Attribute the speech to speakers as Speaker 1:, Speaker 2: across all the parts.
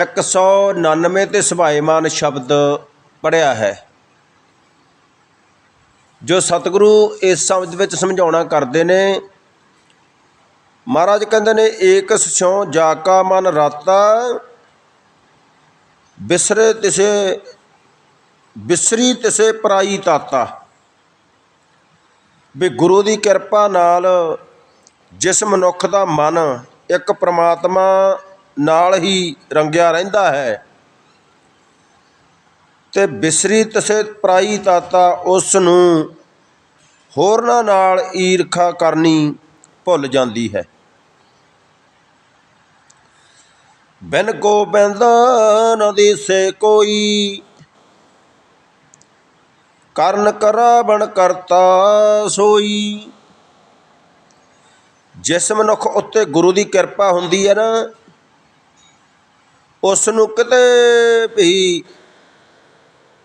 Speaker 1: 199 ਤੇ ਸੁਭਾਏਮਾਨ ਸ਼ਬਦ ਪੜਿਆ ਹੈ, ਜੋ ਸਤਿਗੁਰੂ ਇਸ ਸ਼ਬਦ ਵਿੱਚ ਸਮਝਾਉਣਾ ਕਰਦੇ ਨੇ। ਮਹਾਰਾਜ ਕਹਿੰਦੇ ਨੇ, ਏਕ ਸਿਉ ਜਾਕਾ ਮਨ ਰਾਤਾ, ਬਿਸਰੇ ਤਿਸੇ, ਬਿਸਰੀ ਤਿਸੇ ਪਰਾਈ ਤਾਤਾ। ਵੀ ਗੁਰੂ ਦੀ ਕਿਰਪਾ ਨਾਲ ਜਿਸ ਮਨੁੱਖ ਦਾ ਮਨ ਇੱਕ ਪ੍ਰਮਾਤਮਾ ਨਾਲ ਹੀ ਰੰਗਿਆ ਰਹਿੰਦਾ ਹੈ। ਤੇ ਬਿਸਰੀ ਤਸੇ ਪ੍ਰਾਈ ਤਾਤਾ ਉਸ ਨੂੰ ਹੋਰਨਾਂ ਨਾਲ ਈਰਖਾ ਕਰਨੀ ਭੁੱਲ ਜਾਂਦੀ ਹੈ। ਬਿਨ ਗੋਬਿੰਦ ਨ ਦਿਸੇ ਕੋਈ। ਕਰਨ ਕਰਾਵਣ ਕਰਤਾ ਸੋਈ। ਜਿਸ ਮਨੁੱਖ ਉੱਤੇ ਗੁਰੂ ਦੀ ਕਿਰਪਾ ਹੁੰਦੀ ਹੈ ਨਾ ਉਸ ਨੂੰ ਕਿਤੇ ਵੀ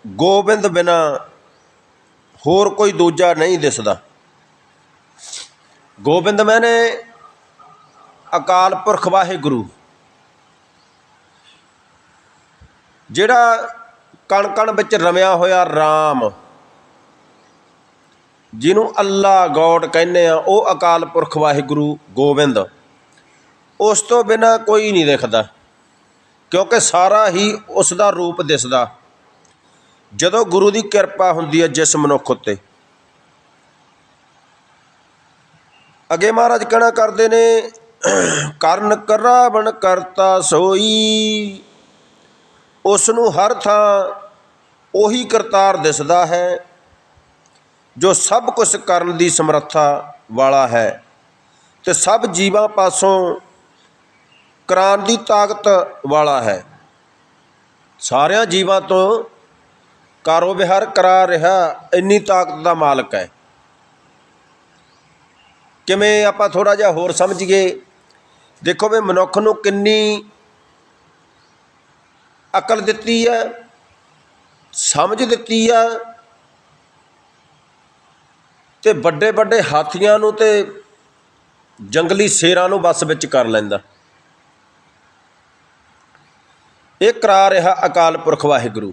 Speaker 1: ਗੋਬਿੰਦ ਬਿਨਾ ਹੋਰ ਕੋਈ ਦੂਜਾ ਨਹੀਂ ਦਿਸਦਾ। ਗੋਬਿੰਦ ਮੈਨੇ ਅਕਾਲ ਪੁਰਖ ਵਾਹਿਗੁਰੂ, ਜਿਹੜਾ ਕਣ ਕਣ ਵਿੱਚ ਰਮਿਆ ਹੋਇਆ RAM ਜਿਹਨੂੰ ਅੱਲਾ ਗੋਡ ਕਹਿੰਦੇ ਆ, ਉਹ ਅਕਾਲ ਪੁਰਖ ਵਾਹਿਗੁਰੂ ਗੋਬਿੰਦ, ਉਸ ਤੋਂ ਬਿਨਾ ਕੋਈ ਨਹੀਂ ਦਿਖਦਾ। ਕਿਉਂਕਿ ਸਾਰਾ ਹੀ ਉਸ ਦਾ ਰੂਪ ਦਿਸਦਾ। ਜਦੋਂ ਗੁਰੂ ਦੀ ਕਿਰਪਾ ਹੁੰਦੀ ਹੈ ਜਿਸ ਮਨੁੱਖ ਉੱਤੇ। ਅਗੇ ਮਹਾਰਾਜ ਕਹਿਣਾ ਕਰਦੇ ਨੇ, ਕਰਨ ਕਰਾਵਣ ਕਰਤਾ ਸੋਈ ਉਸ ਨੂੰ ਹਰ ਥਾਂ ਉਹੀ ਕਰਤਾਰ ਦਿਸਦਾ ਹੈ, ਜੋ ਸਭ ਕੁਝ ਕਰਨ ਦੀ ਸਮਰੱਥਾ ਵਾਲਾ ਹੈ ਤੇ ਸਭ ਜੀਵਾਂ ਪਾਸੋਂ ਕਰਾਨ ਦੀ ਤਾਕਤ ਵਾਲਾ ਹੈ। ਸਾਰਿਆਂ ਜੀਵਾਂ ਤੋਂ ਕਾਰੋ ਕਰਾ ਰਿਹਾ ਇੰਨੀ ਤਾਕਤ ਦਾ ਮਾਲਕ ਹੈ। ਕਿਵੇਂ ਆਪਾਂ ਥੋੜਾ ਜਿਹਾ ਹੋਰ ਸਮਝੀਏ? ਦੇਖੋ ਵੀ ਮਨੁੱਖ ਨੂੰ ਕਿੰਨੀ ਅਕਲ ਦਿੱਤੀ ਹੈ ਸਮਝ ਦਿੱਤੀ ਆ ਤੇ ਵੱਡੇ ਵੱਡੇ ਹਾਥੀਆਂ ਨੂੰ ਤੇ ਜੰਗਲੀ ਸ਼ੇਰਾਂ ਨੂੰ ਬਸ ਵਿੱਚ ਕਰ ਲੈਂਦਾ। ਇਹ ਕਰਾ ਰਿਹਾ ਅਕਾਲ ਪੁਰਖ ਵਾਹਿਗੁਰੂ।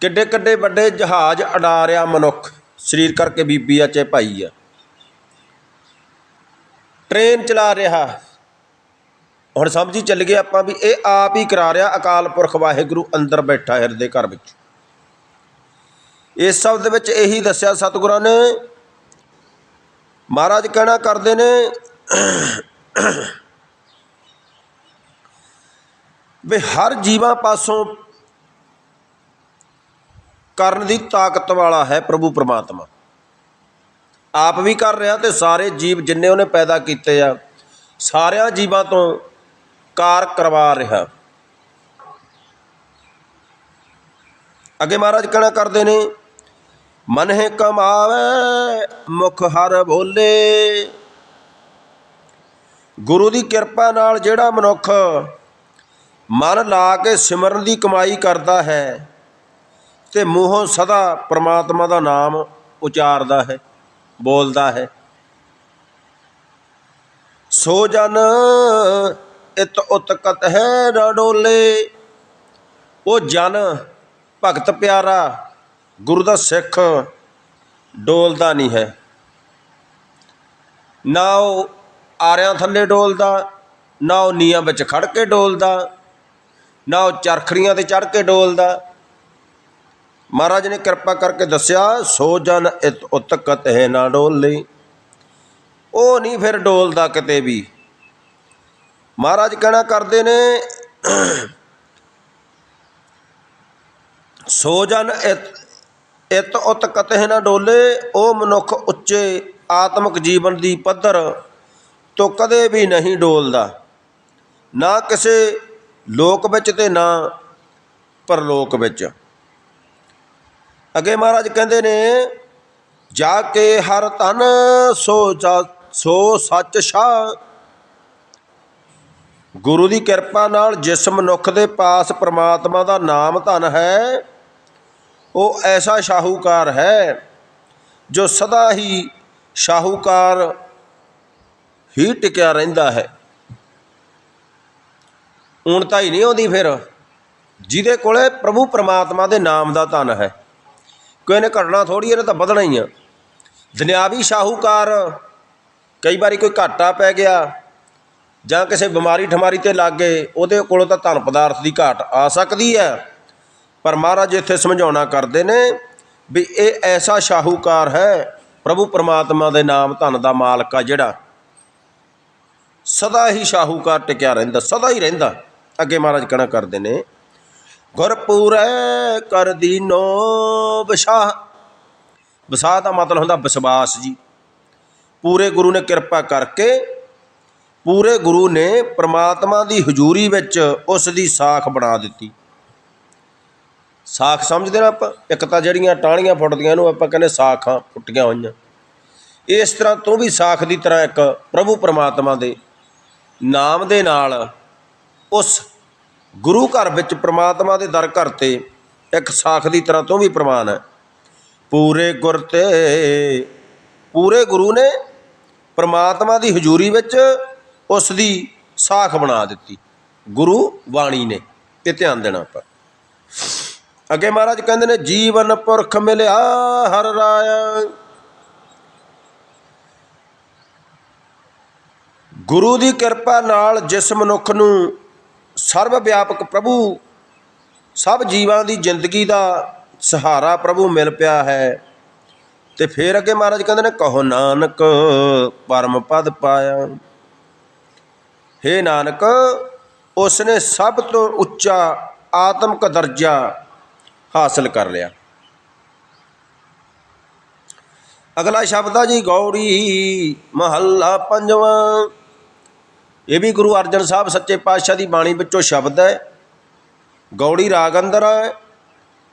Speaker 1: ਕਿੱਡੇ ਕਿੱਡੇ ਵੱਡੇ ਜਹਾਜ਼ ਅਡਾ ਰਿਹਾ ਮਨੁੱਖ, ਸਰੀਰ ਕਰਕੇ ਬੀਬੀ ਆ ਚਾਹੇ ਭਾਈ ਆ। ਟ੍ਰੇਨ ਚਲਾ ਰਿਹਾ। ਹੁਣ ਸਮਝੀ ਚੱਲ ਗਏ ਆਪਾਂ ਵੀ ਇਹ ਆਪ ਹੀ ਕਰਾ ਰਿਹਾ ਅਕਾਲ ਪੁਰਖ ਵਾਹਿਗੁਰੂ ਅੰਦਰ ਬੈਠਾ ਹਿਰਦੇ ਘਰ ਵਿੱਚ। ਇਸ ਸ਼ਬਦ ਵਿੱਚ ਇਹੀ ਦੱਸਿਆ ਸਤਿਗੁਰਾਂ ਨੇ, ਮਹਾਰਾਜ ਕਹਿਣਾ ਕਰਦੇ ਨੇ ਵੀ ਹਰ ਜੀਵਾਂ ਪਾਸੋਂ ਕਰਨ ਦੀ ਤਾਕਤ ਵਾਲਾ ਹੈ ਪ੍ਰਭੂ ਪਰਮਾਤਮਾ। ਆਪ ਵੀ ਕਰ ਰਿਹਾ ਤੇ ਸਾਰੇ ਜੀਵ ਜਿੰਨੇ ਉਹਨੇ ਪੈਦਾ ਕੀਤੇ ਆ, ਸਾਰਿਆਂ ਜੀਵਾਂ ਤੋਂ ਕਾਰ ਕਰਵਾ ਰਿਹਾ। ਅੱਗੇ ਮਹਾਰਾਜ ਕਹਿਣਾ ਕਰਦੇ ਨੇ, ਮਨ ਹੈ ਕਮਾਵੇ, ਮੁਖ ਹਰ ਬੋਲੇ। ਗੁਰੂ ਦੀ ਕਿਰਪਾ ਨਾਲ ਜਿਹੜਾ ਮਨੁੱਖ ਮਨ ਲਾ ਕੇ ਸਿਮਰਨ ਦੀ ਕਮਾਈ ਕਰਦਾ ਹੈ ਤੇ ਮੂੰਹੋਂ ਸਦਾ ਪ੍ਰਮਾਤਮਾ ਦਾ ਨਾਮ ਉਚਾਰਦਾ ਹੈ, ਬੋਲਦਾ ਹੈ। ਸੋ ਜਨ ਇਤ ਉਤਕਤ ਹੈ ਨਾ ਡੋਲੇ, ਉਹ ਜਨ ਭਗਤ ਪਿਆਰਾ ਗੁਰੂ ਦਾ ਸਿੱਖ ਡੋਲਦਾ ਨਹੀਂ ਹੈ। ਨਾ ਉਹ ਆਰਿਆਂ ਥੱਲੇ ਡੋਲਦਾ, ਨਾ ਉਹ ਨੀਆਂ ਵਿੱਚ ਖੜ ਕੇ ਡੋਲਦਾ ਨਾ ਉਹ ਚਰਖੜੀਆਂ ਤੇ ਚੜ ਕੇ ਡੋਲਦਾ। ਮਹਾਰਾਜ ਨੇ ਕਿਰਪਾ ਕਰਕੇ ਦੱਸਿਆ, ਸੋ ਜਨ ਇਤ ਉਤਕਤ ਹੈ ਨਾ ਡੋਲੇ ਉਹ ਨਹੀਂ ਫਿਰ ਡੋਲਦਾ ਕਿਤੇ ਵੀ। ਮਹਾਰਾਜ ਕਹਿਣਾ ਕਰਦੇ ਨੇ, ਸੋ ਜਨ ਇਤ ਇਤ ਉਤ ਕਤਹਿ ਨਾ ਡੋਲੇ, ਉਹ ਮਨੁੱਖ ਉੱਚੇ ਆਤਮਿਕ ਜੀਵਨ ਦੀ ਪੱਧਰ ਤੋਂ ਕਦੇ ਵੀ ਨਹੀਂ ਡੋਲਦਾ। ਨਾ ਕਿਸੇ ਲੋਕ ਵਿੱਚ ਤੇ ਨਾ ਪਰਲੋਕ ਵਿੱਚ। ਅੱਗੇ ਮਹਾਰਾਜ ਕਹਿੰਦੇ ਨੇ, ਜਾ ਕੇ ਹਰ ਤਨ ਸੋ ਜਾ, ਸੋ ਸੱਚ ਸ਼ਾ ਗੁਰੂ ਦੀ ਕਿਰਪਾ ਨਾਲ ਜਿਸ ਮਨੁੱਖ ਦੇ ਪਾਸ ਪ੍ਰਮਾਤਮਾ ਦਾ ਨਾਮ ਧਨ ਹੈ, ਉਹ ਐਸਾ ਸ਼ਾਹੂਕਾਰ ਹੈ, ਜੋ ਸਦਾ ਹੀ ਸ਼ਾਹੂਕਾਰ ਹੀ ਟਿਕਿਆ ਰਹਿੰਦਾ ਹੈ। ਊਣਤਾ ਹੀ ਨਹੀਂ ਆਉਂਦੀ ਫਿਰ। ਜਿਹਦੇ ਕੋਲੇ ਪ੍ਰਭੂ ਪਰਮਾਤਮਾ ਦੇ ਨਾਮ ਦਾ ਧਨ ਹੈ। ਕੋਈ ਨੇ ਘਟਣਾ ਥੋੜੀ ਇਹਨੇ ਤਾਂ ਵਧਣਾ ਹੀ ਆ। ਦੁਨਿਆਵੀ ਸ਼ਾਹੂਕਾਰ, ਕਈ ਵਾਰੀ ਕੋਈ ਘਾਟਾ ਪੈ ਗਿਆ ਜਾਂ ਕਿਸੇ ਬਿਮਾਰੀ ਠਮਾਰੀ ਤੇ ਲੱਗ ਗਏ, ਉਹਦੇ ਕੋਲੋਂ ਤਾਂ ਧਨ ਪਦਾਰਥ ਦੀ ਘਾਟ ਆ ਸਕਦੀ ਹੈ। ਪਰ ਮਹਾਰਾਜ ਇੱਥੇ ਸਮਝਾਉਣਾ ਕਰਦੇ ਨੇ ਵੀ ਇਹ ਐਸਾ ਸ਼ਾਹੂਕਾਰ ਹੈ, ਪ੍ਰਭੂ ਪਰਮਾਤਮਾ ਦੇ ਨਾਮ ਧਨ ਦਾ ਮਾਲਕ ਆ ਜਿਹੜਾ। ਸਦਾ ਹੀ ਸ਼ਾਹੂਕਾਰ ਟਿਕਿਆ ਰਹਿੰਦਾ, ਸਦਾ ਹੀ ਰਹਿੰਦਾ। ਅੱਗੇ ਮਹਾਰਾਜ ਕਹਿਣਾ ਕਰਦੇ ਨੇ, ਗੁਰਪੂਰੈ ਕਰ ਦੀਨੋ ਵਿਸ਼ਾਹ। ਵਿਸਾਹ ਦਾ ਮਤਲਬ ਹੁੰਦਾ ਵਿਸ਼ਵਾਸ ਜੀ। ਪੂਰੇ ਗੁਰੂ ਨੇ ਕਿਰਪਾ ਕਰਕੇ ਪੂਰੇ ਗੁਰੂ ਨੇ ਪ੍ਰਮਾਤਮਾ ਦੀ ਹਜ਼ੂਰੀ ਵਿੱਚ ਉਸ ਦੀ ਸਾਖ ਬਣਾ ਦਿੱਤੀ। ਸਾਖ ਸਮਝਦੇ ਨਾ ਆਪਾਂ? ਇੱਕ ਤਾਂ ਜਿਹੜੀਆਂ ਟਾਹਣੀਆਂ ਫੁੱਟਦੀਆਂ ਨੂੰ ਆਪਾਂ ਕਹਿੰਦੇ ਸਾਖਾਂ ਫੁੱਟੀਆਂ ਹੋਈਆਂ। ਇਸ ਤਰ੍ਹਾਂ ਤੋਂ ਵੀ ਸਾਖ ਦੀ ਤਰ੍ਹਾਂ ਇੱਕ ਪ੍ਰਭੂ ਪਰਮਾਤਮਾ ਦੇ ਨਾਮ ਦੇ ਨਾਲ ਉਸ ਗੁਰੂ ਘਰ ਵਿੱਚ ਪ੍ਰਮਾਤਮਾ ਦੇ ਦਰ ਘਰ ਤੇ ਇੱਕ ਸਾਖ ਦੀ ਤਰ੍ਹਾਂ ਤੋਂ ਵੀ ਪ੍ਰਮਾਣ ਹੈ। ਪੂਰੇ ਗੁਰ ਤੇ, ਪੂਰੇ ਗੁਰੂ ਨੇ ਪ੍ਰਮਾਤਮਾ ਦੀ ਹਜ਼ੂਰੀ ਵਿੱਚ ਉਸ ਦੀ ਸਾਖ ਬਣਾ ਦਿੱਤੀ। ਗੁਰੂ ਬਾਣੀ ਨੇ ਇਹ ਧਿਆਨ ਦੇਣਾ ਆਪਾਂ। ਅੱਗੇ ਮਹਾਰਾਜ ਕਹਿੰਦੇ ਨੇ, ਜੀਵਨ ਪੁਰਖ ਮਿਲਿਆ ਹਰ ਰਾਇ। ਗੁਰੂ ਦੀ ਕਿਰਪਾ ਨਾਲ ਜਿਸ ਮਨੁੱਖ ਨੂੰ ਸਰਵ ਵਿਆਪਕ ਪ੍ਰਭੂ। ਸਭ ਜੀਵਾਂ ਦੀ ਜ਼ਿੰਦਗੀ ਦਾ ਸਹਾਰਾ ਪ੍ਰਭੂ ਮਿਲ ਪਿਆ ਹੈ। ਤੇ ਫਿਰ ਅੱਗੇ ਮਹਾਰਾਜ ਕਹਿੰਦੇ ਨੇ, ਕਹੋ ਨਾਨਕ, ਪਰਮ ਪਦ ਪਾਇਆ। ਹੇ ਨਾਨਕ ਉਸ ਨੇ ਸਭ ਤੋਂ ਉੱਚਾ ਆਤਮਿਕ ਦਰਜਾ ਹਾਸਲ ਕਰ ਲਿਆ। ਅਗਲਾ ਸ਼ਬਦ ਆ ਜੀ, ਗੌੜੀ ਮਹੱਲਾ ਪੰਜਵਾਂ। ਇਹ ਵੀ ਗੁਰੂ ਅਰਜਨ ਸਾਹਿਬ ਸੱਚੇ ਪਾਤਸ਼ਾਹ ਦੀ ਬਾਣੀ ਵਿੱਚੋਂ ਸ਼ਬਦ ਹੈ। ਗੌੜੀ ਰਾਗ ਅੰਦਰ ਹੈ।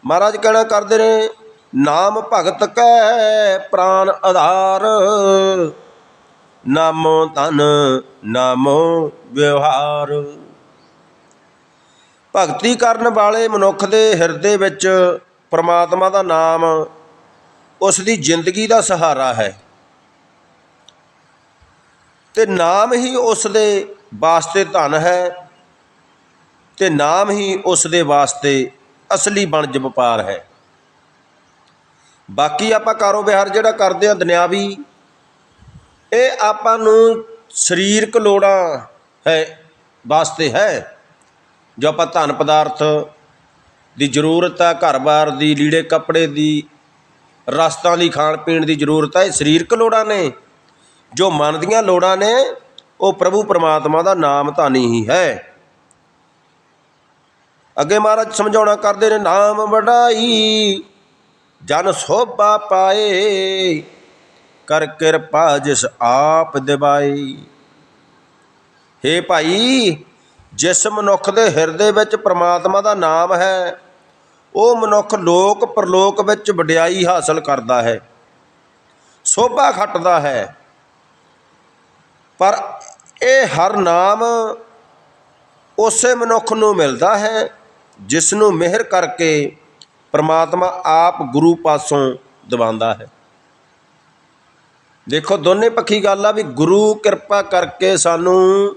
Speaker 1: ਮਹਾਰਾਜ ਕਹਿਣਾ ਕਰਦੇ ਨੇ, ਨਾਮ ਭਗਤ ਕੈ ਪ੍ਰਾਨ ਆਧਾਰ, ਨਾਮੋ ਤਨ ਨਾਮੋ ਵਿਵਹਾਰ। ਭਗਤੀ ਕਰਨ ਵਾਲੇ ਮਨੁੱਖ ਦੇ ਹਿਰਦੇ ਵਿੱਚ ਪਰਮਾਤਮਾ ਦਾ ਨਾਮ, ਉਸ ਦੀ ਜ਼ਿੰਦਗੀ ਦਾ ਸਹਾਰਾ ਹੈ। ਤੇ ਨਾਮ ਹੀ ਉਸ ਦੇ ਵਾਸਤੇ ਧਨ ਹੈ ਤੇ ਨਾਮ ਹੀ ਉਸ ਦੇ ਵਾਸਤੇ ਅਸਲੀ ਬਣਜ ਵਪਾਰ ਹੈ। ਬਾਕੀ ਆਪਾਂ ਕਾਰੋਬਾਰ ਜਿਹੜਾ ਕਰਦੇ ਆ ਦੁਨਿਆਵੀ, ਇਹ ਆਪਾਂ ਨੂੰ ਸਰੀਰਕ ਲੋੜਾਂ ਹੈ, ਵਾਸਤੇ ਹੈ। ਜੋ ਆਪਾਂ ਧਨ ਪਦਾਰਥ ਦੀ ਜ਼ਰੂਰਤ ਆ, ਘਰ-ਬਾਰ ਦੀ, ਲੀੜੇ ਕੱਪੜੇ ਦੀ, ਰਸਤਾਂ ਦੀ ਖਾਣ ਪੀਣ ਦੀ ਜ਼ਰੂਰਤ ਹੈ ਇਹ ਸਰੀਰਕ ਲੋੜਾਂ ਨੇ। ਜੋ ਮਨ ਦੀਆਂ ਲੋੜਾਂ ਨੇ, ਉਹ ਪ੍ਰਭੂ ਪਰਮਾਤਮਾ ਦਾ ਨਾਮ ਧਾਨੀ ਹੀ ਹੈ। ਅੱਗੇ ਮਹਾਰਾਜ ਸਮਝਾਉਣਾ ਕਰਦੇ ਨੇ, ਨਾਮ ਵਡਾਈ, ਜਨ ਸੋਭਾ ਪਾਏ, ਕਰ ਕਿਰਪਾ ਜਿਸ ਆਪ ਦਿਵਾਈ ਹੇ ਭਾਈ, ਜਿਸ ਮਨੁੱਖ ਦੇ ਹਿਰਦੇ ਵਿੱਚ ਪ੍ਰਮਾਤਮਾ ਦਾ ਨਾਮ ਹੈ, ਉਹ ਮਨੁੱਖ ਲੋਕ ਪਰਲੋਕ ਵਿੱਚ ਵਡਿਆਈ ਹਾਸਲ ਕਰਦਾ ਹੈ। ਸੋਭਾ ਖੱਟਦਾ ਹੈ। ਪਰ ਇਹ ਹਰ ਨਾਮ ਉਸੇ ਮਨੁੱਖ ਨੂੰ ਮਿਲਦਾ ਹੈ ਜਿਸ ਨੂੰ ਮਿਹਰ ਕਰਕੇ ਪਰਮਾਤਮਾ ਆਪ ਗੁਰੂ ਪਾਸੋਂ ਦਿਵਾਉਂਦਾ ਹੈ। ਦੇਖੋ, ਦੋਨੇ ਪੱਖੀ ਗੱਲ ਆ ਵੀ ਗੁਰੂ ਕਿਰਪਾ ਕਰਕੇ ਸਾਨੂੰ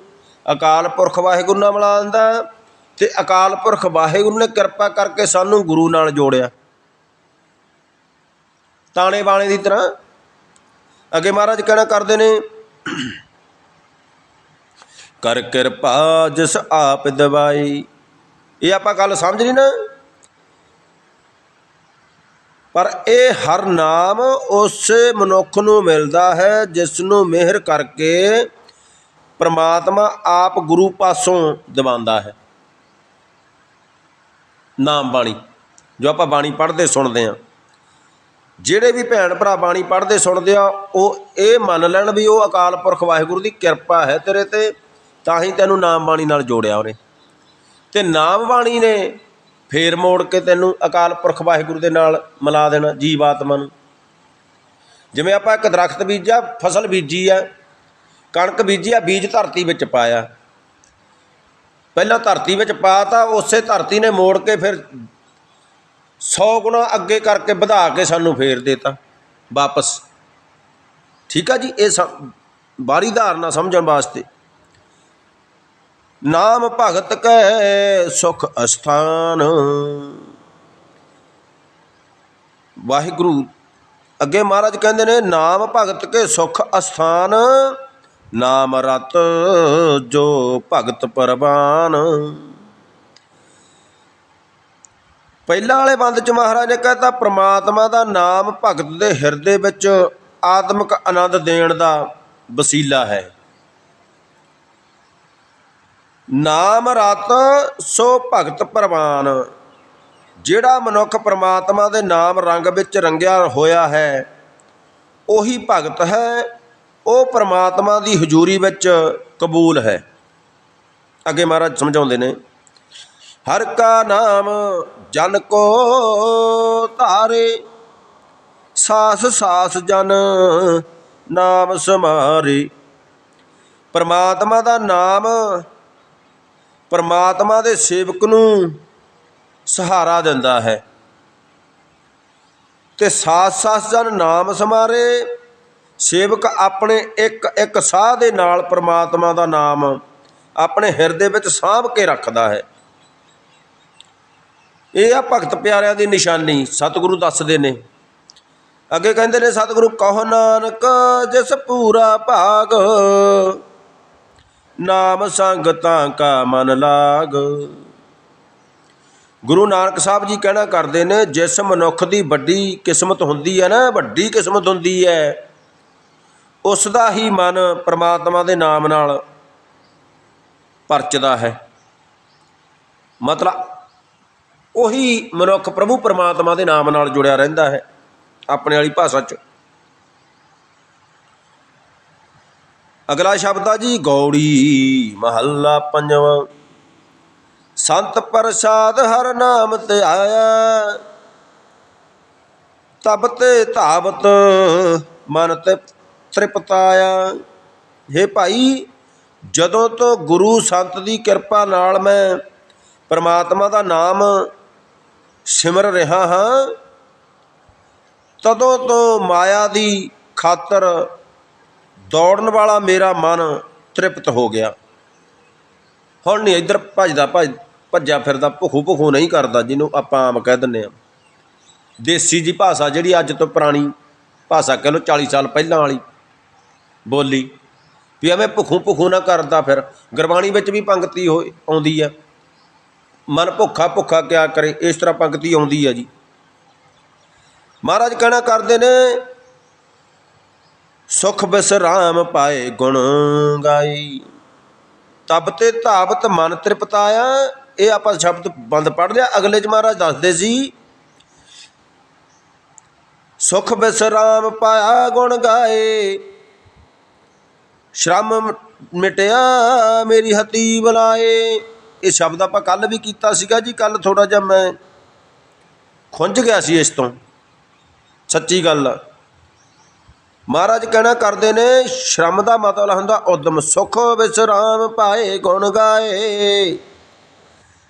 Speaker 1: ਅਕਾਲ ਪੁਰਖ ਵਾਹਿਗੁਰੂ ਨਾਲ ਮਿਲਾ ਦਿੰਦਾ ਤੇ ਅਕਾਲ ਪੁਰਖ ਵਾਹਿਗੁਰੂ ਨੇ ਕਿਰਪਾ ਕਰਕੇ ਸਾਨੂੰ ਗੁਰੂ ਨਾਲ ਜੋੜਿਆ। ਤਾਣੇ ਬਾਣੇ ਦੀ ਤਰ੍ਹਾਂ ਅੱਗੇ ਮਹਾਰਾਜ ਕਹਿਣਾ ਕਰਦੇ ਨੇ ਕਰ ਕਿਰਪਾ ਜਿਸ ਆਪ ਦਵਾਈ। ਇਹ ਆਪਾਂ ਗੱਲ ਸਮਝ ਲਈ ਨਾ? ਪਰ ਇਹ ਹਰ ਨਾਮ ਉਸ ਮਨੁੱਖ ਨੂੰ ਮਿਲਦਾ ਹੈ ਜਿਸ ਨੂੰ ਮਿਹਰ ਕਰਕੇ ਪ੍ਰਮਾਤਮਾ ਆਪ ਗੁਰੂ ਪਾਸੋਂ ਦਿਵਾਉਂਦਾ ਹੈ। ਨਾਮ ਬਾਣੀ, ਜੋ ਆਪਾਂ ਬਾਣੀ ਪੜ੍ਹਦੇ ਸੁਣਦੇ ਆ ਜਿਹੜੇ ਵੀ ਭੈਣ ਭਰਾ ਬਾਣੀ ਪੜ੍ਹਦੇ ਸੁਣਦੇ ਆ, ਉਹ ਇਹ ਮੰਨ ਲੈਣ ਵੀ ਉਹ ਅਕਾਲ ਪੁਰਖ ਵਾਹਿਗੁਰੂ ਦੀ ਕਿਰਪਾ ਹੈ ਤੇਰੇ ਤੇ। ਤਾਂ ਹੀ ਤੈਨੂੰ ਨਾਮ ਬਾਣੀ ਨਾਲ ਜੋੜਿਆ ਉਹਨੇ। ਤੇ ਨਾਮ ਬਾਣੀ ਨੇ ਫੇਰ ਮੋੜ ਕੇ ਤੈਨੂੰ ਅਕਾਲ ਪੁਰਖ ਵਾਹਿਗੁਰੂ ਦੇ ਨਾਲ ਮਿਲਾ ਦੇਣਾ ਜੀਵ ਆਤਮਾ ਨੂੰ। ਜਿਵੇਂ ਆਪਾਂ ਇੱਕ ਦਰਖਤ ਬੀਜਿਆ, ਫਸਲ ਬੀਜੀ ਆ, ਕਣਕ ਬੀਜੀ ਆ, ਬੀਜ ਧਰਤੀ ਵਿੱਚ ਪਾਇਆ। ਪਹਿਲਾਂ ਧਰਤੀ ਵਿੱਚ ਪਾਤਾ, ਉਸੇ ਧਰਤੀ ਨੇ ਮੋੜ ਕੇ ਫਿਰ 100 ਗੁਣਾ ਅੱਗੇ ਕਰਕੇ ਵਧਾ ਕੇ ਸਾਨੂੰ ਫੇਰ ਦੇਤਾ, ਵਾਪਸ। ਠੀਕ ਆ ਜੀ, ਇਹ ਸਮ- ਬਾਹਰੀ ਧਾਰਨਾ ਸਮਝਣ ਵਾਸਤੇ। ਨਾਮ ਭਗਤ ਕੈ ਸੁਖ ਅਸਥਾਨ। ਵਾਹਿਗੁਰੂ, ਅੱਗੇ ਮਹਾਰਾਜ ਕਹਿੰਦੇ ਨੇ, ਨਾਮ ਭਗਤ ਕੇ ਸੁਖ ਅਸਥਾਨ, ਨਾਮ ਰਤ ਜੋ ਭਗਤ ਪਰਵਾਨ। ਪਹਿਲਾਂ ਵਾਲੇ ਬੰਦ ਚ ਮਹਾਰਾਜ ਨੇ ਕਹਿਤਾ, ਪ੍ਰਮਾਤਮਾ ਦਾ ਨਾਮ ਭਗਤ ਦੇ ਹਿਰਦੇ ਵਿੱਚ ਆਤਮਿਕ ਆਨੰਦ ਦੇਣ ਦਾ ਵਸੀਲਾ ਹੈ। ਨਾਮ ਰਤ ਸੋ ਭਗਤ ਪ੍ਰਵਾਨ ਜਿਹੜਾ ਮਨੁੱਖ ਪ੍ਰਮਾਤਮਾ ਦੇ ਨਾਮ ਰੰਗ ਵਿੱਚ ਰੰਗਿਆ ਹੋਇਆ ਹੈ, ਉਹੀ ਭਗਤ ਹੈ, ਉਹ ਪ੍ਰਮਾਤਮਾ ਦੀ ਹਜ਼ੂਰੀ ਵਿੱਚ ਕਬੂਲ ਹੈ। ਅੱਗੇ ਮਹਾਰਾਜ ਸਮਝਾਉਂਦੇ ਨੇ, ਹਰ ਕਾ ਨਾਮ ਜਨ ਕੋ ਧਾਰੇ, ਸਾਸ ਸਾਸ ਜਨ ਨਾਮ ਸਮਾਰੇ। ਪਰਮਾਤਮਾ ਦਾ ਨਾਮ ਪਰਮਾਤਮਾ ਦੇ ਸੇਵਕ ਨੂੰ ਸਹਾਰਾ ਦਿੰਦਾ ਹੈ। ਤੇ ਸਾਸ ਸਾਸ ਜਨ ਨਾਮ ਸਮਾਰੇ, ਸੇਵਕ ਆਪਣੇ ਇੱਕ ਇੱਕ ਸਾਹ ਦੇ ਨਾਲ ਪ੍ਰਮਾਤਮਾ ਦਾ ਨਾਮ ਆਪਣੇ ਹਿਰਦੇ ਵਿੱਚ ਸਾਂਭ ਕੇ ਰੱਖਦਾ ਹੈ। ਇਹ ਆ ਭਗਤ ਪਿਆਰਿਆਂ ਦੀ ਨਿਸ਼ਾਨੀ, ਸਤਿਗੁਰੂ ਦੱਸਦੇ ਨੇ। ਅੱਗੇ ਕਹਿੰਦੇ ਨੇ, ਸਤਿਗੁਰੂ ਕਹੋ ਨਾਨਕ, ਜਿਸ ਪੂਰਾ ਭਾਗ ਨਾਮ ਸੰਗਤਾਂ ਕਾ ਮਨ ਲਾਗ। ਗੁਰੂ ਨਾਨਕ ਸਾਹਿਬ ਜੀ ਕਹਿਣਾ ਕਰਦੇ ਨੇ, ਜਿਸ ਮਨੁੱਖ ਦੀ ਵੱਡੀ ਕਿਸਮਤ ਹੁੰਦੀ ਹੈ ਨਾ, ਵੱਡੀ ਕਿਸਮਤ ਹੁੰਦੀ ਹੈ ਉਸ ਦਾ ਹੀ ਮਨ ਪ੍ਰਮਾਤਮਾ ਦੇ ਨਾਮ ਨਾਲ ਪਰਚਦਾ ਹੈ। ਮਤਲਬ ਉਹੀ ਮਨੁੱਖ ਪ੍ਰਭੂ ਪਰਮਾਤਮਾ ਦੇ ਨਾਮ ਨਾਲ ਜੁੜਿਆ ਰਹਿੰਦਾ ਹੈ, ਆਪਣੇ ਵਾਲੀ ਭਾਸ਼ਾ 'ਚ। ਅਗਲਾ ਸ਼ਬਦ ਆ ਜੀ, ਗੌੜੀ ਮਹੱਲਾ ਪੰਜਵਾਂ। ਸੰਤ ਪ੍ਰਸਾਦ ਹਰ ਨਾਮ ਤੇ ਆਇਆ, ਤਬ ਤੇ ਧਾਵਤ ਮਨ ਤੇ ਤ੍ਰਿਪਤਾਇਆ। हे ਭਾਈ, ਜਦੋਂ ਤੋਂ ਗੁਰੂ ਸੰਤ ਦੀ ਕਿਰਪਾ ਨਾਲ ਮੈਂ ਪਰਮਾਤਮਾ ਦਾ ਨਾਮ ਸਿਮਰ ਰਿਹਾ ਹਾਂ, ਤਦੋਂ ਤੋਂ ਮਾਇਆ ਦੀ ਖਾਤਰ ਦੌੜਨ ਵਾਲਾ ਮੇਰਾ ਮਨ ਤ੍ਰਿਪਤ ਹੋ ਗਿਆ। ਹੁਣ ਨਹੀਂ ਇੱਧਰ ਭੱਜਦਾ ਭੱਜ, ਭੱਜਿਆ ਫਿਰਦਾ, ਭੁੱਖੂ ਭੁੱਖੂ ਨਹੀਂ ਕਰਦਾ, ਜਿਹਨੂੰ ਆਪਾਂ ਆਮ ਕਹਿ ਦਿੰਦੇ ਆ ਦੇਸੀ ਜੀ ਭਾਸ਼ਾ ਜਿਹੜੀ ਅੱਜ ਤੋਂ ਪੁਰਾਣੀ ਭਾਸ਼ਾ ਕਹਿ ਲਓ 40 ਸਾਲ ਪਹਿਲਾਂ ਵਾਲੀ ਬੋਲੀ, ਵੀ ਐਵੇਂ ਭੁਖੂ ਭੁੱਖੂ ਨਾ ਕਰਦਾ ਫਿਰ। ਗੁਰਬਾਣੀ ਵਿੱਚ ਵੀ ਪੰਕਤੀ ਹੋਈ ਆਉਂਦੀ ਆ। ਮਨ ਭੁੱਖਾ ਭੁੱਖਾ ਕਿਆ ਕਰੇ, ਇਸ ਤਰ੍ਹਾਂ ਪੰਕਤੀ ਆਉਂਦੀ ਆ ਜੀ। ਮਹਾਰਾਜ ਕਹਿਣਾ ਕਰਦੇ ਨੇ ਸੁਖ ਬਿਸਰਾਮ ਪਾਏ ਗੁਣ ਗਾਈ। ਤਬ ਤੇ ਧਾਵਤ ਮਨ ਤ੍ਰਿਪਤਾਇਆ। ਇਹ ਆਪਾਂ ਸ਼ਬਦ ਬੰਦ ਪੜ ਲਿਆ। ਅਗਲੇ ਚ ਮਹਾਰਾਜ ਦੱਸਦੇ ਸੀ, ਸੁਖ ਬਿਸਰਾਮ ਪਾਇਆ, ਗੁਣ ਗਾਏ। ਸ਼ਰਮ ਮਿਟਿਆ, ਮੇਰੀ ਹਤੀ ਬੁਲਾਏ ਇਹ ਸ਼ਬਦ ਆਪਾਂ ਕੱਲ ਵੀ ਕੀਤਾ ਸੀਗਾ ਜੀ। ਕੱਲ ਥੋੜਾ ਜਿਹਾ ਮੈਂ ਖੁੰਝ ਗਿਆ ਸੀ ਇਸ ਤੋਂ। ਸੱਚੀ ਗੱਲ ਆ। ਮਹਾਰਾਜ ਕਹਿਣਾ ਕਰਦੇ ਨੇ, ਸ਼ਰਮ ਦਾ ਮਤਲਬ ਹੁੰਦਾ, ਉਦਮ ਸੁਖ ਵਿਸਰਾਮ ਪਾਏ ਗੁਣ ਗਾਏ।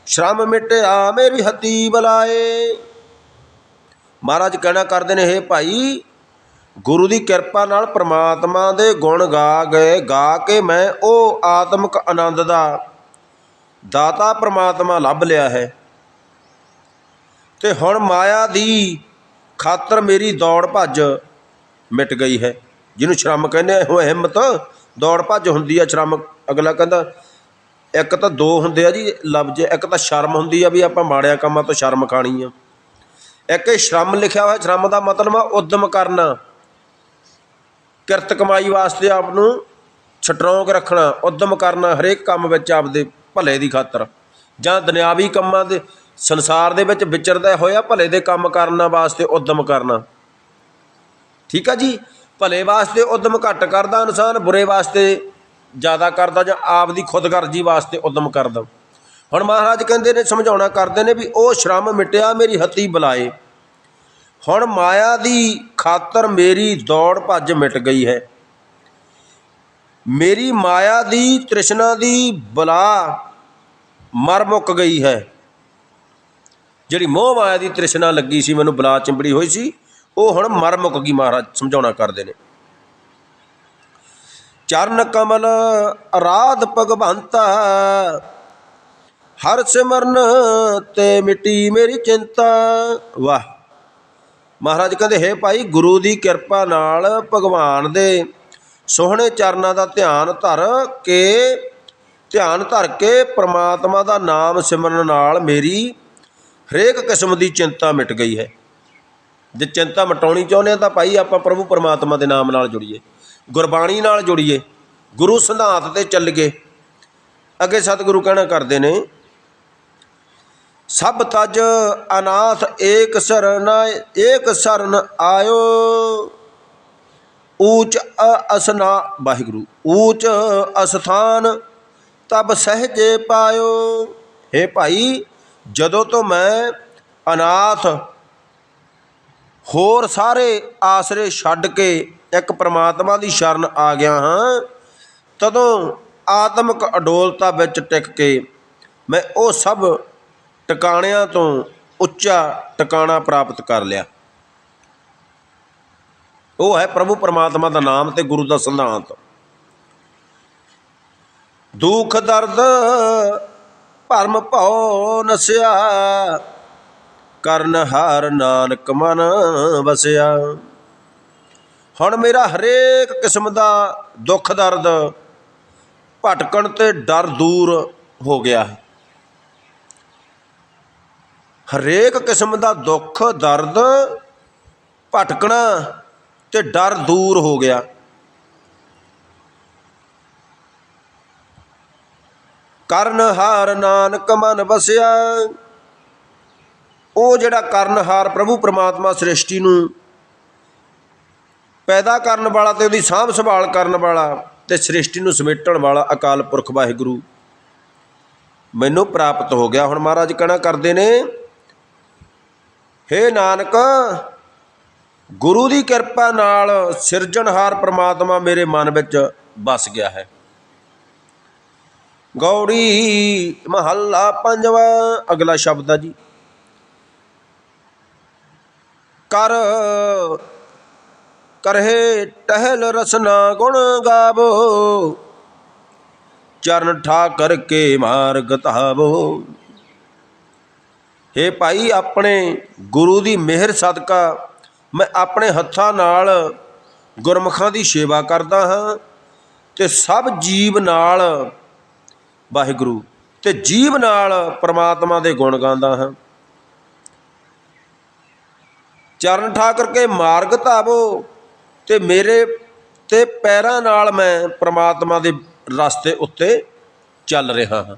Speaker 1: ਸ਼ਰਮ ਮਿਟਿਆ ਮੇਰੀ ਹਤੀ ਬੁਲਾਏ। ਮਹਾਰਾਜ ਕਹਿਣਾ ਕਰਦੇ ਨੇ हे ਭਾਈ, ਗੁਰੂ ਦੀ ਕਿਰਪਾ ਨਾਲ ਪ੍ਰਮਾਤਮਾ ਦੇ ਗੁਣ ਗਾ ਗਏ, ਗਾ ਕੇ ਮੈਂ ਉਹ ਆਤਮਿਕ ਆਨੰਦ ਦਾ ਦਾਤਾ ਪ੍ਰਮਾਤਮਾ ਲੱਭ ਲਿਆ ਹੈ। ਤੇ ਹੁਣ ਮਾਇਆ ਦੀ ਖਾਤਰ ਮੇਰੀ ਦੌੜ ਭੱਜ। ਮਿਟ ਗਈ ਹੈ। ਜਿਹਨੂੰ ਸ਼ਰਮ ਕਹਿੰਦੇ ਆ, ਉਹ ਹਿੰਮਤ ਦੌੜ ਭੱਜ ਹੁੰਦੀ ਆ ਸ਼ਰਮ। ਅਗਲਾ ਕਹਿੰਦਾ, ਇੱਕ ਤਾਂ ਦੋ ਹੁੰਦੇ ਆ ਜੀ, ਲਫ਼ਜ਼ ਇੱਕ ਤਾਂ ਸ਼ਰਮ ਹੁੰਦੀ ਆ ਵੀ ਆਪਾਂ ਮਾੜਿਆਂ ਕੰਮਾਂ ਤੋਂ ਸ਼ਰਮ ਖਾਣੀ ਆ। ਇੱਕ ਇਹ ਸ਼ਰਮ ਲਿਖਿਆ ਹੋਇਆ, ਸ਼ਰਮ ਦਾ ਮਤਲਬ ਆ ਉਦਮ ਕਰਨਾ। ਕਿਰਤ ਕਮਾਈ ਵਾਸਤੇ ਆਪ ਨੂੰ ਸਟਰੋਂਗ ਰੱਖਣਾ, ਉਦਮ ਕਰਨਾ ਹਰੇਕ ਕੰਮ ਵਿੱਚ ਆਪਦੇ ਭਲੇ ਦੀ ਖਾਤਰ। ਜਾਂ ਦੁਨਿਆਵੀ ਕੰਮਾਂ ਦੇ, ਸੰਸਾਰ ਦੇ ਵਿੱਚ ਵਿਚਰਦਾ ਹੋਇਆ ਭਲੇ ਦੇ ਕੰਮ ਕਰਨ ਵਾਸਤੇ ਉਦਮ ਕਰਨਾ। ਠੀਕ ਆ ਜੀ? ਭਲੇ ਵਾਸਤੇ ਉਦਮ ਘੱਟ ਕਰਦਾ ਇਨਸਾਨ, ਬੁਰੇ ਵਾਸਤੇ ਜ਼ਿਆਦਾ ਕਰਦਾ ਜਾਂ ਆਪ ਦੀ ਖੁਦਗਰਜੀ ਵਾਸਤੇ ਉਦਮ ਕਰਦਾ। ਹੁਣ ਮਹਾਰਾਜ ਕਹਿੰਦੇ ਨੇ, ਸਮਝਾਉਣਾ ਕਰਦੇ ਨੇ ਵੀ ਉਹ ਸ਼ਰਮ ਮਿਟਿਆ, ਮੇਰੀ ਹੱਤੀ ਬੁਲਾਏ। ਹੁਣ ਮਾਇਆ ਦੀ ਖਾਤਰ ਮੇਰੀ ਦੌੜ ਭੱਜ ਮਿਟ ਗਈ ਹੈ। ਮੇਰੀ ਮਾਇਆ ਦੀ ਤ੍ਰਿਸ਼ਨਾ ਦੀ ਬਲਾ ਮਰ ਮੁੱਕ ਗਈ ਹੈ। ਜਿਹੜੀ ਮੋਹ ਮਾਇਆ ਦੀ ਤ੍ਰਿਸ਼ਨਾ ਲੱਗੀ ਸੀ, ਮੈਨੂੰ ਬਲਾ ਚਿੰਬੜੀ ਹੋਈ ਸੀ। ਉਹ ਹੁਣ ਮਰ ਮੁੱਕ ਗਈ ਮਹਾਰਾਜ, ਸਮਝਾਉਣਾ ਕਰਦੇ ਨੇ। ਚਰਨ ਕਮਲ ਅਰਾਧ ਭਗਵੰਤਾ, ਹਰ ਸਿਮਰਨ ਤੇ ਮਿਟੀ ਮੇਰੀ ਚਿੰਤਾ। ਵਾਹ। ਮਹਾਰਾਜ ਕਹਿੰਦੇ, ਹੈ ਭਾਈ, ਗੁਰੂ ਦੀ ਕਿਰਪਾ ਨਾਲ ਭਗਵਾਨ ਦੇ ਸੋਹਣੇ ਚਰਨਾਂ ਦਾ ਧਿਆਨ ਧਰ ਕੇ, ਧਿਆਨ ਧਰ ਕੇ ਪ੍ਰਮਾਤਮਾ ਦਾ ਨਾਮ ਸਿਮਰਨ ਨਾਲ ਮੇਰੀ ਹਰੇਕ ਕਿਸਮ ਦੀ ਚਿੰਤਾ ਮਿਟ ਗਈ ਹੈ। ਜੇ ਚਿੰਤਾ ਮਟਾਉਣੀ ਚਾਹੁੰਦੇ ਆ ਤਾਂ ਭਾਈ ਆਪਾਂ ਪ੍ਰਭੂ ਪਰਮਾਤਮਾ ਦੇ ਨਾਮ ਨਾਲ ਜੁੜੀਏ, ਗੁਰਬਾਣੀ ਨਾਲ ਜੁੜੀਏ, ਗੁਰੂ ਸਿਧਾਂਤ ਤੇ ਚੱਲੀਏ। ਅੱਗੇ ਸਤਿਗੁਰੂ ਕਹਿਣਾ ਕਰਦੇ ਨੇ, ਸਭ ਤਜ ਅਨਾਥ ਏਕ ਸਰਨ ਏਕ ਸਰਨ ਆਇਓ। ਊਚ ਅਸਨਾ, ਵਾਹਿਗੁਰੂ, ਊਚ ਅਸਥਾਨ ਤਬ ਸਹਜੇ ਪਾਇਓ। हे ਭਾਈ, ਜਦੋਂ ਤੋਂ ਮੈਂ ਅਨਾਥ ਹੋਰ ਸਾਰੇ ਆਸਰੇ ਛੱਡ ਕੇ ਇੱਕ ਪ੍ਰਮਾਤਮਾ ਦੀ ਸ਼ਰਨ ਆ ਗਿਆ ਹਾਂ, ਤਦੋਂ ਆਤਮਿਕ ਅਡੋਲਤਾ ਵਿੱਚ ਟਿਕ ਕੇ ਮੈਂ ਉਹ ਸਭ ਟਿਕਾਣਿਆਂ ਤੋਂ ਉੱਚਾ ਟਿਕਾਣਾ ਪ੍ਰਾਪਤ ਕਰ ਲਿਆ। ਉਹ ਹੈ ਪ੍ਰਭੂ ਪਰਮਾਤਮਾ ਦਾ ਨਾਮ ਤੇ ਗੁਰੂ ਦਾ ਸਿਧਾਂਤ। ਦੁੱਖ ਦਰਦ ਭਰਮ ਭਉ ਨਸਿਆ ਕਰਨ ਹਾਰ ਨਾਨਕ ਮਨ ਵਸਿਆ। ਹੁਣ ਮੇਰਾ ਹਰੇਕ ਕਿਸਮ ਦਾ ਦੁੱਖ ਦਰਦ ਭਟਕਣ ਤੇ ਡਰ ਦੂਰ ਹੋ ਗਿਆ ਹੈ। ਹਰੇਕ ਕਿਸਮ ਦਾ ਦੁੱਖ ਦਰਦ ਭਟਕਣਾ ਤੇ ਡਰ ਦੂਰ ਹੋ ਗਿਆ। ਕਰਨ ਹਾਰ ਨਾਨਕ ਮਨ ਵਸਿਆ। ਉਹ ਜਿਹੜਾ ਕਰਨਹਾਰ ਪ੍ਰਭੂ ਪਰਮਾਤਮਾ ਸ੍ਰਿਸ਼ਟੀ ਨੂੰ ਪੈਦਾ ਕਰਨ ਵਾਲਾ ਤੇ ਉਹਦੀ ਸਾਂਭ ਸੰਭਾਲ ਕਰਨ ਵਾਲਾ ਤੇ ਸ੍ਰਿਸ਼ਟੀ ਨੂੰ ਸਮੇਟਣ ਵਾਲਾ ਅਕਾਲ ਪੁਰਖ ਵਾਹਿਗੁਰੂ ਮੈਨੂੰ ਪ੍ਰਾਪਤ ਹੋ ਗਿਆ। ਹੁਣ ਮਹਾਰਾਜ ਕਹਿਣਾ ਕਰਦੇ ਨੇ, ਹੇ ਨਾਨਕ, ਗੁਰੂ ਦੀ ਕਿਰਪਾ ਨਾਲ ਸਿਰਜਣਹਾਰ ਪ੍ਰਮਾਤਮਾ ਮੇਰੇ ਮਨ ਵਿੱਚ ਵਸ ਗਿਆ ਹੈ। ਗੌੜੀ ਮਹੱਲਾ ਪੰਜਵਾ, ਅਗਲਾ ਸ਼ਬਦ ਆ ਜੀ। ਕਰ, ਕਰਹਿ ਟਹਿਲ ਰਸਨਾ ਗੁਣ ਗਾਵੋ, ਚਰਨ ਠਾਕਰ ਕੇ ਮਾਰਗ ਧਾਵੋ। हे ਭਾਈ, ਆਪਣੇ ਗੁਰੂ ਦੀ ਮਿਹਰ ਸਦਕਾ ਮੈਂ ਆਪਣੇ ਹੱਥਾਂ ਨਾਲ ਗੁਰਮੁਖਾਂ ਦੀ ਸੇਵਾ ਕਰਦਾ ਹਾਂ ਤੇ ਸਭ ਜੀਵ ਨਾਲ ਵਾਹਿਗੁਰੂ, ਤੇ ਜੀਵ ਨਾਲ ਪ੍ਰਮਾਤਮਾ ਦੇ ਗੁਣ ਗਾਉਂਦਾ ਹਾਂ। ਚਰਨ ਠਾਕਰ ਕੇ ਮਾਰਗ ਧਾਵੋ ਤੇ ਮੇਰੇ ਤੇ ਪੈਰਾਂ ਨਾਲ ਮੈਂ ਪ੍ਰਮਾਤਮਾ ਦੇ ਰਸਤੇ ਉੱਤੇ ਚੱਲ ਰਿਹਾ ਹਾਂ।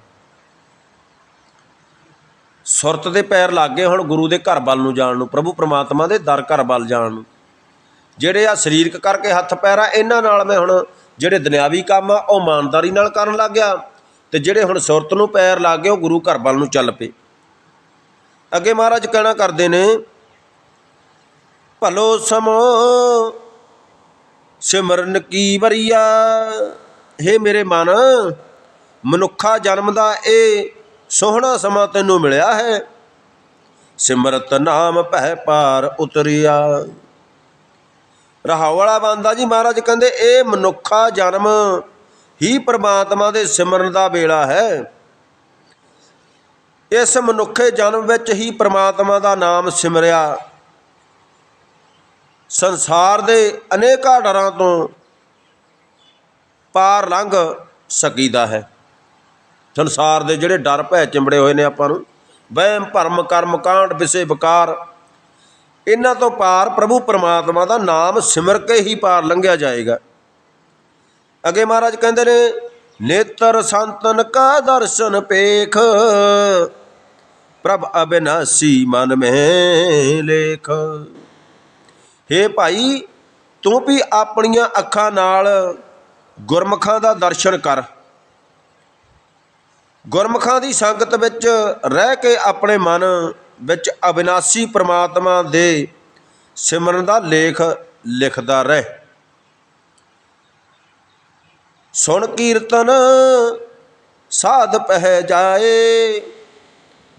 Speaker 1: ਸੁਰਤ ਦੇ ਪੈਰ ਲੱਗੇ ਹੁਣ ਗੁਰੂ ਦੇ ਘਰ ਵੱਲ ਨੂੰ ਜਾਣ ਨੂੰ, ਪ੍ਰਭੂ ਪ੍ਰਮਾਤਮਾ ਦੇ ਦਰ ਘਰ ਵੱਲ ਜਾਣ ਨੂੰ। ਜਿਹੜੇ ਆ ਸਰੀਰਕ ਕਰਕੇ ਹੱਥ ਪੈਰ ਆ, ਇਹਨਾਂ ਨਾਲ ਮੈਂ ਹੁਣ ਜਿਹੜੇ ਦੁਨਿਆਵੀ ਕੰਮ ਆ, ਉਹ ਇਮਾਨਦਾਰੀ ਨਾਲ ਕਰਨ ਲੱਗ ਗਿਆ ਤੇ ਜਿਹੜੇ ਹੁਣ ਸੁਰਤ ਨੂੰ ਪੈਰ ਲੱਗ ਗਏ ਉਹ ਗੁਰੂ ਘਰ ਵੱਲ ਨੂੰ ਚੱਲ ਪਏ। ਅੱਗੇ ਮਹਾਰਾਜ ਕਹਿਣਾ ਕਰਦੇ ਨੇ ਭਲੋ ਸਮੋ, ਸਿਮਰਨ ਕੀ ਵਰੀਆ? हे ਮੇਰੇ ਮਨ, ਮਨੁੱਖਾ ਜਨਮ ਦਾ ਇਹ ਸੋਹਣਾ ਸਮਾਂ ਤੈਨੂੰ ਮਿਲਿਆ ਹੈ। ਸਿਮਰਤ ਨਾਮ ਪਹਿ ਪਾਰ ਉਤਰਿਆ। ਰਹਾਉ ਵਾਲਾ ਬੰਦਾ ਜੀ ਮਹਾਰਾਜ ਕਹਿੰਦੇ ਇਹ ਮਨੁੱਖਾ ਜਨਮ ਹੀ ਪ੍ਰਮਾਤਮਾ ਦੇ ਸਿਮਰਨ ਦਾ ਵੇਲਾ ਹੈ। ਇਸ ਮਨੁੱਖੇ ਜਨਮ ਵਿੱਚ ਹੀ ਪ੍ਰਮਾਤਮਾ ਦਾ ਨਾਮ ਸਿਮਰਿਆ। ਸੰਸਾਰ ਦੇ ਅਨੇਕਾਂ ਡਰਾਂ ਤੋਂ ਪਾਰ ਲੰਘ ਸਕੀਦਾ ਹੈ। ਸੰਸਾਰ ਦੇ ਜਿਹੜੇ ਡਰ ਭੈ ਚਿੰਬੜੇ ਹੋਏ ਨੇ ਆਪਾਂ ਨੂੰ, ਵਹਿਮ, ਭਰਮ, ਕਰਮ, ਕਾਂਡ, ਵਿਸੇ, ਵਿਕਾਰ, ਇਹਨਾਂ ਤੋਂ ਪਾਰ ਪ੍ਰਭੂ ਪਰਮਾਤਮਾ ਦਾ ਨਾਮ ਸਿਮਰ ਕੇ ਹੀ ਪਾਰ ਲੰਘਿਆ ਜਾਏਗਾ। ਅੱਗੇ ਮਹਾਰਾਜ ਕਹਿੰਦੇ ਨੇ, ਨੇਤਰ ਸੰਤਨ ਕਾ ਦਰਸ਼ਨ ਪੇਖ, ਪ੍ਰਭ ਅਬਿਨਾਸੀ ਮਨ ਮੇ ਲੇਖ। ਹੇ ਭਾਈ, ਤੂੰ ਵੀ ਆਪਣੀਆਂ ਅੱਖਾਂ ਨਾਲ ਗੁਰਮੁਖਾਂ ਦਾ ਦਰਸ਼ਨ ਕਰ। ਗੁਰਮੁਖਾਂ ਦੀ ਸੰਗਤ ਵਿੱਚ ਰਹਿ ਕੇ ਆਪਣੇ ਮਨ ਵਿੱਚ ਅਬਿਨਾਸੀ ਪ੍ਰਮਾਤਮਾ ਦੇ ਸਿਮਰਨ ਦਾ ਲੇਖ ਲਿਖਦਾ ਰਹਿ। ਸੁਣ ਕੀਰਤਨ, ਸਾਧ ਪਹਿ ਜਾਏ,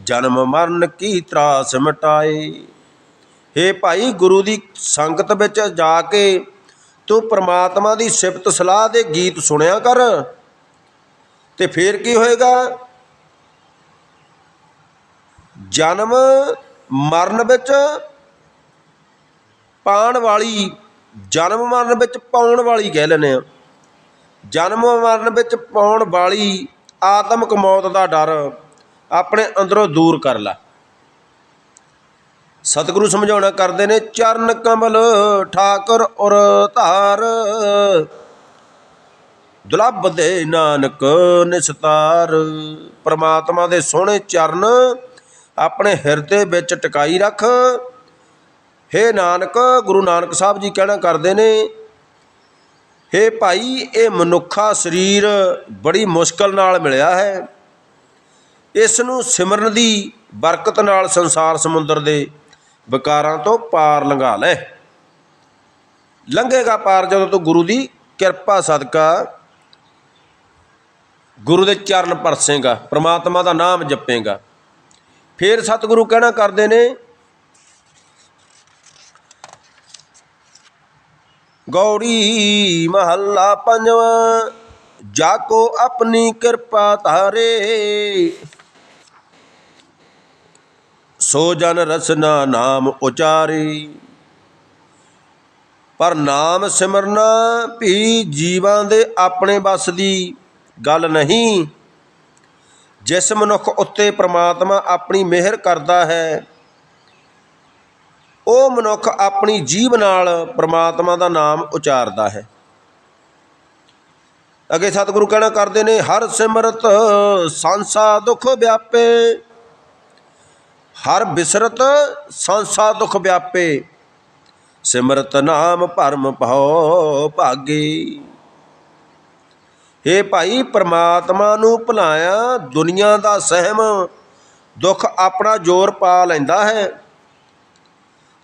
Speaker 1: ਜਨਮ ਮਰਨ ਕੀ ਤਰਾਸ ਮਿਟਾਏ। ਹੇ ਭਾਈ, ਗੁਰੂ ਦੀ ਸੰਗਤ ਵਿੱਚ ਜਾ ਕੇ ਤੂੰ ਪ੍ਰਮਾਤਮਾ ਦੀ ਸਿਫਤ ਸਲਾਹ ਦੇ ਗੀਤ ਸੁਣਿਆ ਕਰ। ਤੇ ਫੇਰ ਕੀ ਹੋਏਗਾ? ਜਨਮ ਮਰਨ ਵਿੱਚ ਪਾਉਣ ਵਾਲੀ, ਜਨਮ ਮਰਨ ਵਿੱਚ ਪਾਉਣ ਵਾਲੀ ਕਹਿ ਲੈਂਦੇ ਆ। ਜਨਮ ਮਰਨ ਵਿੱਚ ਪਾਉਣ ਵਾਲੀ ਆਤਮਿਕ ਮੌਤ ਦਾ ਡਰ ਆਪਣੇ ਅੰਦਰੋਂ ਦੂਰ ਕਰ ਲੈ। ਸਤਿਗੁਰੂ ਸਮਝਾਉਣਾ ਕਰਦੇ ਨੇ ਚਰਨ ਕਮਲ ਠਾਕੁਰ ਔਰ ਧਾਰ। ਦੁਲੱਭ ਦੇ ਨਾਨਕ ਨਿਸਤਾਰ। ਪ੍ਰਮਾਤਮਾ ਦੇ ਸੋਹਣੇ ਚਰਨ ਆਪਣੇ ਹਿਰਦੇ ਵਿੱਚ ਟਿਕਾਈ ਰੱਖ। ਹੇ ਨਾਨਕ, ਗੁਰੂ ਨਾਨਕ ਸਾਹਿਬ ਜੀ ਕਹਿਣਾ ਕਰਦੇ ਨੇ, ਹੇ ਭਾਈ, ਇਹ ਮਨੁੱਖਾ ਸਰੀਰ ਬੜੀ ਮੁਸ਼ਕਲ ਨਾਲ ਮਿਲਿਆ ਹੈ। ਇਸ ਨੂੰ ਸਿਮਰਨ ਦੀ ਬਰਕਤ ਨਾਲ ਸੰਸਾਰ ਸਮੁੰਦਰ ਦੇ ਵਿਕਾਰਾਂ ਤੋਂ ਪਾਰ ਲੰਘਾ ਲੈ। ਲੰਘੇਗਾ ਪਾਰ ਜਦੋਂ ਤੂੰ ਗੁਰੂ ਦੀ ਕਿਰਪਾ ਸਦਕਾ ਗੁਰੂ ਦੇ ਚਰਨ ਪਰਸੇਗਾ, ਪ੍ਰਮਾਤਮਾ ਦਾ ਨਾਮ ਜਪੇਗਾ। ਫਿਰ ਸਤਿਗੁਰੂ ਕਹਿਣਾ ਕਰਦੇ ਨੇ ਗੌੜੀ ਮਹੱਲਾ ਪੰਜਵਾਂ ਜਾ ਕੋ ਆਪਣੀ ਕਿਰਪਾ ਧਾਰੇ। ਸੋ ਜਨ ਰਸਨਾ ਨਾਮ ਉਚਾਰੇ। ਪਰ ਨਾਮ ਸਿਮਰਨਾ ਵੀ ਜੀਵਾਂ ਦੇ ਆਪਣੇ ਵੱਸ ਦੀ ਗੱਲ ਨਹੀਂ। ਜਿਸ ਮਨੁੱਖ ਉੱਤੇ ਪ੍ਰਮਾਤਮਾ ਆਪਣੀ ਮਿਹਰ ਕਰਦਾ ਹੈ, ਉਹ ਮਨੁੱਖ ਆਪਣੀ ਜੀਭ ਨਾਲ ਪ੍ਰਮਾਤਮਾ ਦਾ ਨਾਮ ਉਚਾਰਦਾ ਹੈ। ਅੱਗੇ ਸਤਿਗੁਰੂ ਕਹਿਣਾ ਕਰਦੇ ਨੇ, ਹਰ ਸਿਮਰਤ ਸੰਸਾ ਦੁਖ ਵਿਆਪੇ। ਹਰ ਬਿਸਰਤ ਸੰਸਾ ਦੁਖ ਵਿਆਪੇ, ਸਿਮਰਤ ਨਾਮ ਭਰਮ ਭਉ ਭਾਗੇ। ਏ ਭਾਈ ਪ੍ਰਮਾਤਮਾ ਨੂੰ ਭੁਲਾਇਆ, ਦੁਨੀਆ ਦਾ ਸਹਿਮ ਦੁੱਖ ਆਪਣਾ ਜ਼ੋਰ ਪਾ ਲੈਂਦਾ ਹੈ।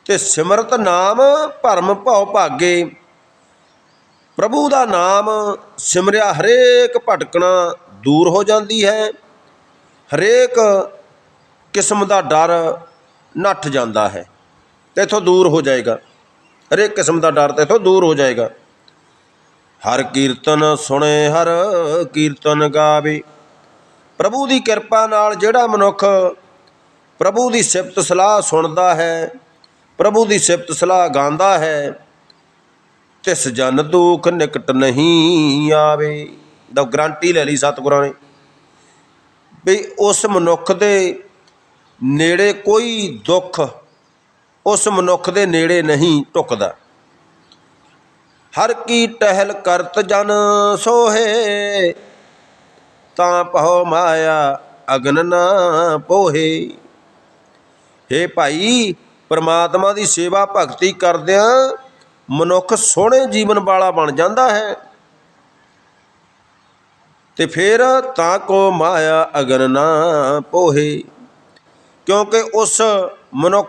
Speaker 1: ਤੇ ਸਿਮਰਤ ਨਾਮ ਭਰਮ ਭਉ ਭਾਗੇ। ਪ੍ਰਭੂ ਦਾ ਨਾਮ ਸਿਮਰਿਆ ਹਰੇਕ ਭਟਕਣਾ ਦੂਰ ਹੋ ਜਾਂਦੀ ਹੈ। ਹਰੇਕ ਕਿਸਮ ਦਾ ਡਰ ਨੱਠ ਜਾਂਦਾ ਹੈ ਤੇ ਇਥੋਂ ਦੂਰ ਹੋ ਜਾਏਗਾ। ਹਰੇਕ ਕਿਸਮ ਦਾ ਡਰ ਤੇ ਇਥੋਂ ਦੂਰ ਹੋ ਜਾਏਗਾ। ਹਰ ਕੀਰਤਨ ਸੁਣੇ, ਹਰ ਕੀਰਤਨ ਗਾਵੇ। ਪ੍ਰਭੂ ਦੀ ਕਿਰਪਾ ਨਾਲ ਜਿਹੜਾ ਮਨੁੱਖ ਪ੍ਰਭੂ ਦੀ ਸਿਫਤ ਸਲਾਹ ਸੁਣਦਾ ਹੈ, ਪ੍ਰਭੂ ਦੀ ਸਿਫਤ ਸਲਾਹ ਗਾਉਂਦਾ ਹੈ, ਤਿਸ ਜਨ ਦੁਖ ਨਿਕਟ ਨਹੀਂ ਆਵੇ। ਦਾ ਗਰੰਟੀ ਲੈ ਲਈ ਸਤਿਗੁਰਾਂ ਨੇ ਵੀ ਉਸ ਮਨੁੱਖ ਦੇ ਨੇੜੇ ਕੋਈ ਦੁੱਖ, ਉਸ ਮਨੁੱਖ ਦੇ ਨੇੜੇ ਨਹੀਂ ਟੁਕਦਾ। ਹਰ ਕੀ ਟਹਿਲ ਕਰਤ ਜਨ ਸੋਹੇ, ਤਾਂ ਪਹੋ ਮਾਇਆ ਅਗਨ ਨਾ ਪੋਹੇ। ਹੇ ਭਾਈ, ਪਰਮਾਤਮਾ ਦੀ ਸੇਵਾ ਭਗਤੀ ਕਰਦਿਆਂ ਮਨੁੱਖ ਸੋਹਣੇ ਜੀਵਨ ਵਾਲਾ ਬਣ ਜਾਂਦਾ ਹੈ। ਤੇ ਫਿਰ ਤਾਂ ਕੋ ਮਾਇਆ ਅਗਨ ਨਾ ਪੋਹੇ। ਕਿਉਂਕਿ ਉਸ ਮਨੁੱਖ